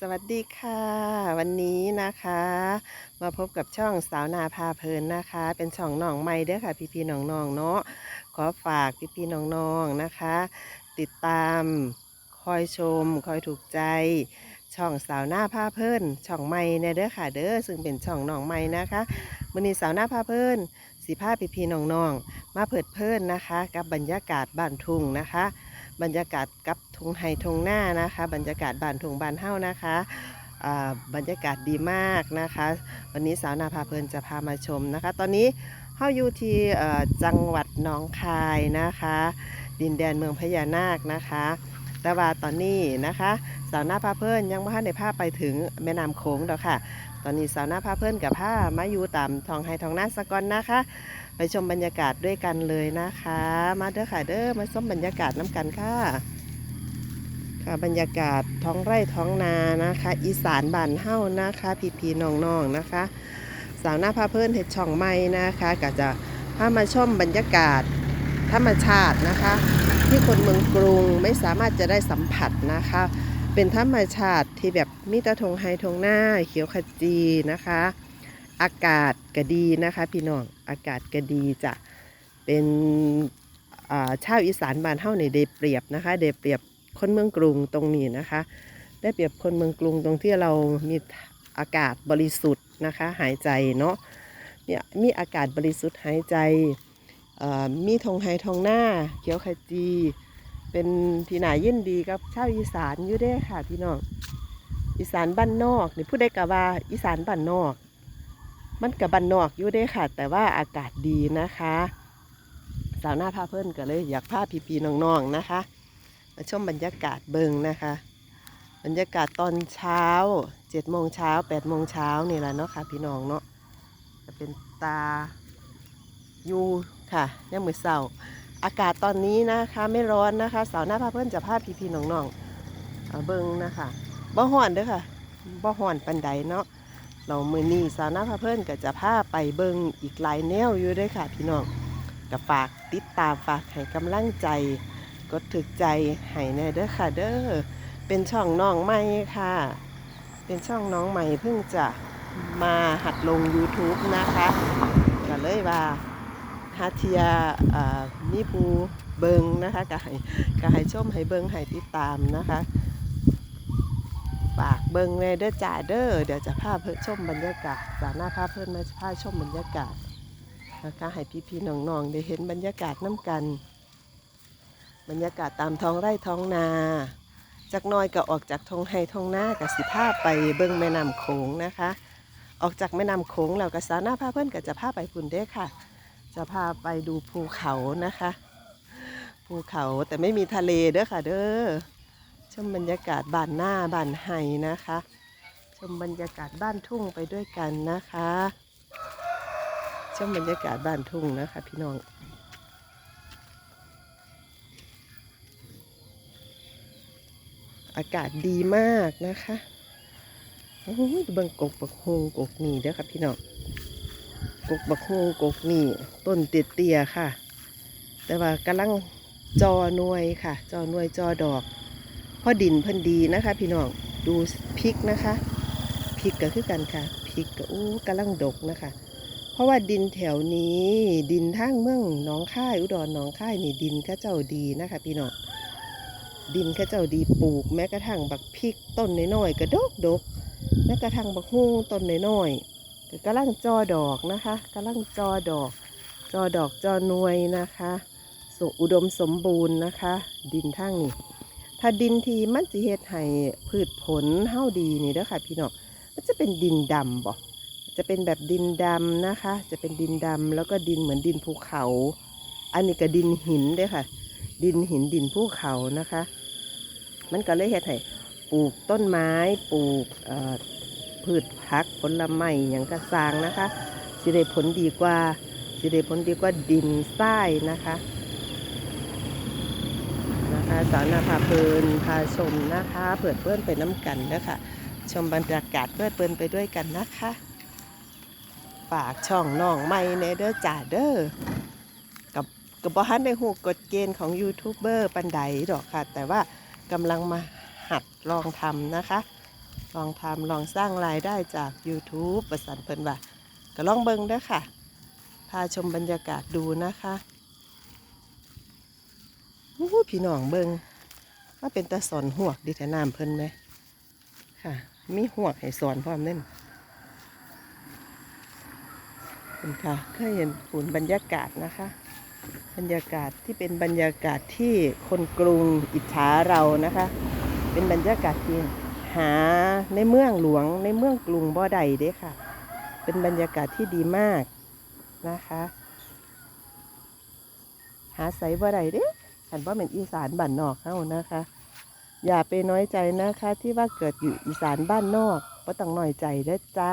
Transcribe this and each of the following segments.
สวัสดีค่ะ วันนี้นะคะ มาพบกับช่องสาวนาพาเพลินนะคะ เป็นช่องน้องใหม่เด้อค่ะ พี่พี่น้องน้องเนาะขอฝากพี่พี่น้องน้องนะคะ ติดตามคอยชม คอยถูกใจ ช่องสาวหน้าพาเพลินช่องใหม่เนี่ยเด้อค่ะเด้อซึ่งเป็นช่องน้องใหม่นะคะวันนี้สาวหน้าพาเพลินสีผ้าพี่พี่น้องน้องมาเผิดเพลินนะคะ กับบรรยากาศบ้านทุ่งนะคะ บรรยากาศกับทงไฮทงหน้านะคะ บรรยากาศบานทงบานเฮ้านะคะอ่าบรรยากาศดีมากนะคะ วันนี้สาวนาพาเพลินจะพามาชมนะคะ ตอนนี้เฮาอยู่ที่จังหวัดหนองคายนะคะ ดินแดนเมืองพญานาคนะคะ แต่ว่าตอนนี้นะคะ สาวนาพาเพลินยังไม่ทันได้พาไปถึงแม่น้ำโขงดอกค่ะ ตอนนี้สาวนาพาเพลินกับผ้ามาอยู่ตามทองไฮทองหน้าสะกอนนะคะ ไปชมบรรยากาศด้วยกันเลยนะคะ มาเด้อค่ะเด้อมาชมบรรยากาศน้ำกันค่ะค่ะบรรยากาศท้องไร่ท้องนานะคะ อีสานบ้านเฮ้านะคะพี่พีน้องๆนะคะ สาวหน้าพาเพื่อนเห็ดช่องไม้นะคะก็จะพามาชมบรรยากาศธรรมชาตินะคะ ที่คนเมืองกรุงไม่สามารถจะได้สัมผัสนะคะ เป็นธรรมชาติที่แบบมีตะทงไฮทงหน้า เขียวขจีนะคะ อากาศก็ดีนะคะพี่น้อง อากาศก็ดีจะเป็นชาวอีสานบ้านเฮาเนี่ยได้เปรียบนะคะได้เปรียบคนเมืองกรุงตรงนี้นะคะ ได้เปรียบคนเมืองกรุงตรงที่เรามีอากาศบริสุทธิ์นะคะ หายใจเนาะเนี่ยมีอากาศบริสุทธิ์หายใจมีทงไฮทงหน้าเขียวขจี เป็นที่หนายินดีกับชาวอีสานอยู่เด้ค่ะพี่น้องอีสานบ้านนอกนี่พูดได้กับว่าอีสานบ้านนอก มันกับบ้านนอกอยู่เด้ค่ะ แต่ว่าอากาศดีนะคะ สาวหน้าพาเพิ่นก็เลย อยากพาพี่ๆน้องๆนะคะ มาชมบรรยากาศเบิงนะคะ บรรยากาศตอนเช้าเจ็ดโมงเช้าแปดโมงเช้านี่แหละเนาะค่ะ พี่น้องเนาะจะเป็นตาอยู่ค่ะยังมือเศร้าอากาศตอนนี้นะคะไม่ร้อนนะคะ สาวหน้าพาเพื่อนจะพาพีพีน้องๆเบิงนะคะบ่ห่อนเด้อค่ะบ่ห่อนปันใดเนาะ เรามือนี้สาวน้าพาเพื่อนก็จะพาไปเบิงอีกหลายแนวอยู่ด้วยค่ะพี่น้องก็ฝากติดตามฝากให้กำลังใจกดถึกใจให้แน่เด้อค่ะเด้อเป็นช่องน้องใหม่ค่ะ เป็นช่องน้องใหม่เพิ่งจะมาหัดลง YouTube นะคะก็เลยว่าฮาเทียอ่ามีภูเบิงนะคะก็ให้ก็ให้ชมให้เบิงให้ติดตามนะคะ เบิงแน่เด้อจ่าเด้อเดี๋ยวจะพาเพื่อชมบรรยากาศสาหน้าพาเพื่อนมาพาชมบรรยากาศนะคะให้พี่ๆน้องๆได้เห็นบรรยากาศน้ำกัน บรรยากาศตามท้องไร่ท้องนาจากน้อยก็ออกจากท้องไร่ท้องนากับสิภาไปเบิ้งแม่น้ำโขงนะคะ ออกจากแม่น้ำโขงแล้วก็สาวหน้าพาเพื่อนก็จะพาไปพุ่นเด้ค่ะ จะพาไปดูภูเขานะคะ ภูเขาแต่ไม่มีทะเลเด้อค่ะเด้อ ชมบรรยากาศบ้านหน้าบ้านไห้นะคะ ชมบรรยากาศบ้านทุ่งไปด้วยกันนะคะ ชมบรรยากาศบ้านทุ่งนะคะ พี่น้องอากาศดีมากนะคะ โอ้ยบิ่งกกบักฮงกกนี่เด้อครับพี่น้อง กกบักฮงกกนี่ ต้นเตี้ยๆค่ะ แต่ว่ากำลังจอหน่วยค่ะ จอหน่วยจอดอก พราะดินเพิ่นดีนะคะ พี่น้องดูพริกนะคะพริกก็คือกันค่ะพริกก็อู้กำลังดกนะคะ เพราะว่าดินแถวนี้ดินทางเมืองหนองค่ายอุดรหนองค่ายนี่ดินข้าเจ้าดีนะคะ พี่น้องดินข้าเจ้าดีปลูก แม้กระทั่งบักพริกต้นน้อยๆกระดกดกแม้กระทั่งบักฮุ้งต้นน้อยๆก็กำลังจอดอกนะคะกำลังจอดอก จอดอกจอหนวยนะคะสมอุดมสมบูรณ์นะคะ ดินทั้งนี้ ถ้าดินทีมันสิเฮ็ดให้พืชผลเฮาดีนี่เด้อค่ะ พี่น้องมันจะเป็นดินดำบ่จะเป็นแบบดินดำนะคะ จะเป็นดินดำแล้วก็ดินเหมือนดินภูเขา อันนี้ก็ดินหินเด้อค่ะ ดินหินดินภูเขานะคะ มันก็เลยเฮ็ดให้ปลูกต้นไม้ปลูกพืชผักผลไม้อย่างกระซางนะคะสิได้ผลดีกว่าสิได้ผลดีกว่าดินทรายนะคะ นะคะสาวนาพาเพลินพาชมนะคะเปิดเพื่อนไปน้ำกันนะคะชมบรรยากาศเพื่อนเปินไปด้วยกันนะคะฝากช่องน้องใหม่ในเด้อจ่าเด้อกับกับบ่ฮันในหูกฎเกณฑ์ของยูทูบเบอร์ปันใดดอกค่ะ แต่ว่ากำลังมาหัดลองทำนะคะ ลองทำลองสร้างรายได้จาก YouTube ประสันเพิ่นว่าก็ลองเบิ่งเด้อค่ะ พาชมบรรยากาศดูนะคะ อู้หูพี่น้องเบิงว่าเป็นตาสอนหวกดิแทน้ำเพิ่นไหมค่ะ มีหวกให้สอนพร้อมเน่นคุณค่ะเคยเห็นฝุ่นบรรยากาศนะคะ บรรยากาศที่เป็นบรรยากาศที่คนกรุงอิจฉาเรานะคะ เป็นบรรยากาศที่หาในเมืองหลวงในเมืองกรุงบ่อใดเด้ค่ะ เป็นบรรยากาศที่ดีมากนะคะ หาใส่บ่อใดเด้ ขันว่าเป็นอีสานบ้านนอกเฮานะคะ อย่าไปน้อยใจนะคะ ที่ว่าเกิดอยู่อีสานบ้านนอกก็ต้องน้อยใจเด้อจ้า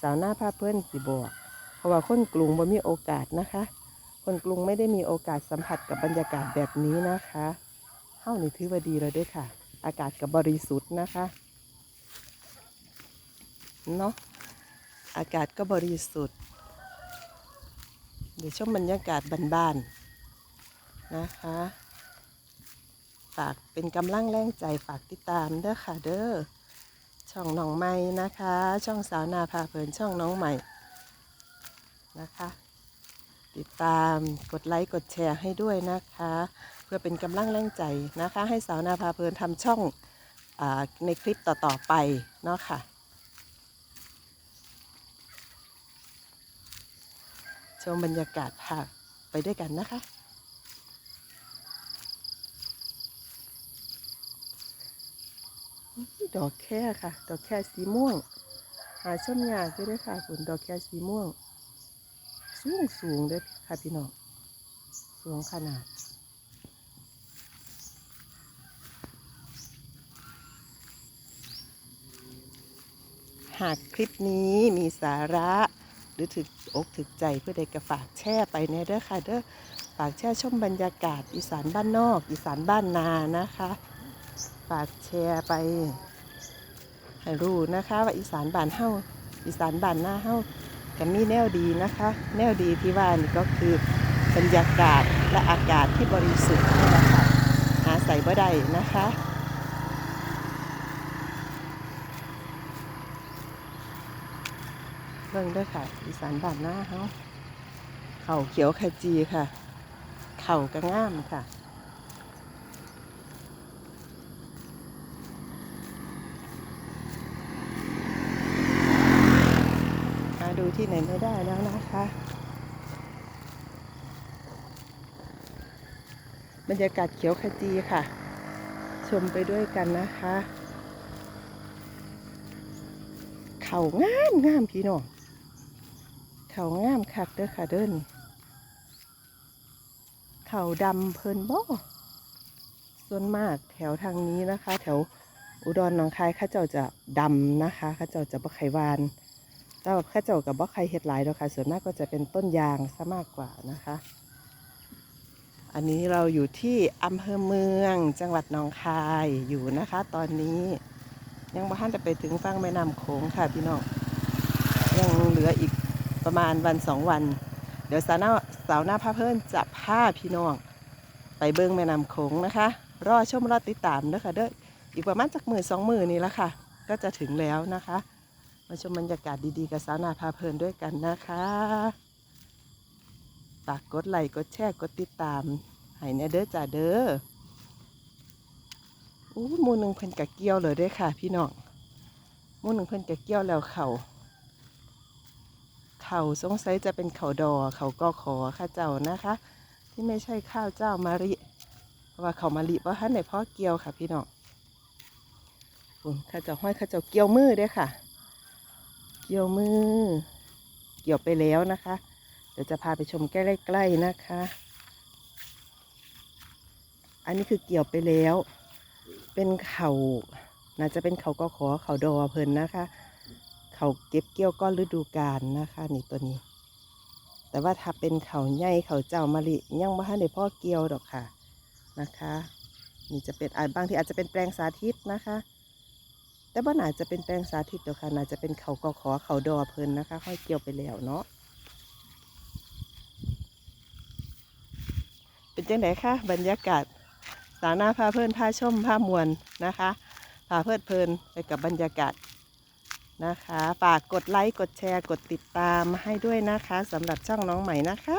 สาวหน้าผ้าเพื่อนสิบอกเพราะว่าคนกรุงบ่มีโอกาสนะคะ คนกรุงไม่ได้มีโอกาสสัมผัสกับบรรยากาศแบบนี้นะคะเฮ้านี่ถือว่าดีแล้วเด้วยค่ะ อากาศกับบริสุทธิ์นะคะเนาะอากาศก็บริสุทธิ์เดี๋ยวชมบรรยากาศบ้านๆ นะคะ ฝากเป็นกำลังแรงใจฝากติดตามเด้อค่ะเด้อช่องน้องใหม่นะคะ ช่องสาวนาพาเพลินช่องน้องใหม่นะคะ ติดตามกดไลค์กดแชร์ให้ด้วยนะคะ เพื่อเป็นกำลังแรงใจนะคะ ให้สาวนาพาเพลินทำช่องอในคลิปต่อๆไปเนาะค่ะ ชมบรรยากาศค่ะไปด้วยกันนะคะ ดอกแค่ค่ะ ดอกแค่สีม่วง หาชมยากด้วยค่ะคุณดอกแค่สีม่วง สูงสูงเลยค่ะพี่น้อง สูงขนาด หากคลิปนี้มีสาระหรือถึกอกถึกใจเพื่อใดก็ฝากแช่ไปในเด้อค่ะเด้อฝากแช่ชมบรรยากาศอีสานบ้านนอก อีสานบ้านนานะคะ ฝากแชร์ไป ให้รู้นะคะ ว่าอีสานบ้านเฮาอีสานบ้านหน้าเฮาก็มีแนวดีนะคะ แนวดีที่ว่านี่ก็คือบรรยากาศและอากาศที่บริสุทธิ์นี่แหละค่ะหาใส่บ่ได้นะคะเบิ่งด้วยค่ะ อีสานบ้านหน้าเฮาเข่าเขียวขจีค่ะ เข่ากระง่ามค่ะ หาดู ที่ไหนไม่ได้แล้วนะคะ บรรยากาศเขียวขจีค่ะ ชมไปด้วยกันนะคะ เขางามงามพี่น้องเขางามคักเด้อค่ะเดินเข่าดำเพลินบ่ส่วนมากแถวทางนี้นะคะ แถวอุดรหนองคายข้าเจ้าจะดำนะคะข้าเจ้าจะบ่ไขวาน แต่ว่าข้าเจ้ากับบ่ใครเฮ็ดหลายดอกค่ะ ส่วนมากก็จะเป็นต้นยางซะมากกว่านะคะ อันนี้เราอยู่ที่อำเภอเมืองจังหวัดหนองคายอยู่นะคะ ตอนนี้ยังบ่ทันจะไปถึงฝั่งแม่น้ำโขงค่ะพี่น้องยังเหลืออีกประมาณวันสองวัน เดี๋ยวสาวหน้าสาวหน้าพาเพิ่นจะพาพี่น้อง ไปเบิ้งแม่น้ำโขงนะคะ รอชมรอติดตามเด้อค่ะเด้ออีกประมาณจักหมือสองหมือนี่ละค่ะ ก็จะถึงแล้วนะคะ มาชมบรรยากาศดีๆกับสาวนาพาเพลินด้วยกันนะคะฝากกดไลค์กดแชร์กดติดตามให้แน่เด้อจ้าเด้ออู้มูหนึ่งเพิ่นกะเกี้ยวเลยด้วยค่ะ พี่น้องมูหนึ่งเพิ่นกะเกี้ยวแล้วเขาเขาสงสัยจะเป็นเขาดอเขาก็ขอข้าเจ้านะคะ ที่ไม่ใช่ข้าวเจ้ามะริเพราะว่าเขามะลิเพราะท่านในพ่อเกี่ยวค่ะ พี่น้องข้าเจ้าห้อยข้าเจ้าเกี่ยวมือด้วยค่ะ เกี่ยวมือ เกี่ยวไปแล้วนะคะ เดี๋ยวจะพาไปชมใกล้ๆนะคะ อันนี้คือเกี่ยวไปแล้ว เป็นเขาน่าจะเป็นเขาก็ขอเขาดอเพลินนะคะ เขาเก็บเกี่ยวก้อนฤดูกาลนะคะนี่ตัวนี้ แต่ว่าถ้าเป็นเขาใหญ่เขาเจ้ามะลิยังไม่ทันได้พ่อเกี่ยวดอกค่ะนะคะ นี่จะเป็นอาจบางทีอาจจะเป็นแปลงสาธิตนะคะ แต่ว่าน่าจะเป็นแปลงสาธิตเดียวค่ะน่าจะเป็นเขากอขอเขาดอเพลินนะคะ ค่อยเกี่ยวไปแล้วเนาะเป็นจังไดคะบรรยากาศสาวหน้าพาเพื่อนพาชมพามวลนะคะพาเพลิดเพลินไปกับบรรยากาศนะคะฝากกดไลค์กดแชร์กดติดตามมาให้ด้วยนะคะสำหรับช่องน้องใหม่นะคะ